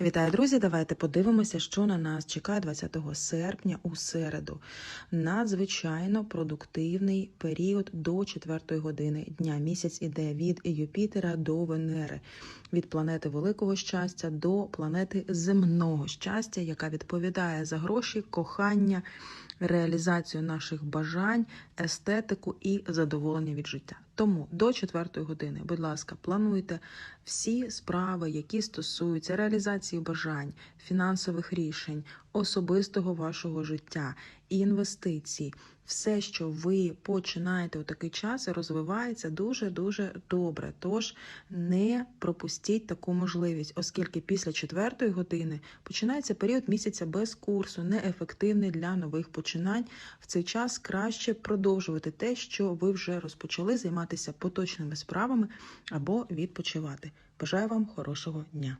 Вітаю, друзі! Давайте подивимося, що на нас чекає 20 серпня у середу. Надзвичайно продуктивний період до 4 години дня. Місяць іде від Юпітера до Венери, від планети великого щастя до планети земного щастя, яка відповідає за гроші, кохання, реалізацію наших бажань, естетику і задоволення від життя. Тому до 4 години, будь ласка, плануйте всі справи, які стосуються реалізації бажань, фінансових рішень, особистого вашого життя, інвестицій. Все, що ви починаєте у такий час, розвивається дуже дуже добре. Тож не пропустіть таку можливість, оскільки після четвертої години починається період місяця без курсу, неефективний для нових починань. В цей час краще продовжувати те, що ви вже розпочали займатися поточними справами або відпочивати. Бажаю вам хорошого дня!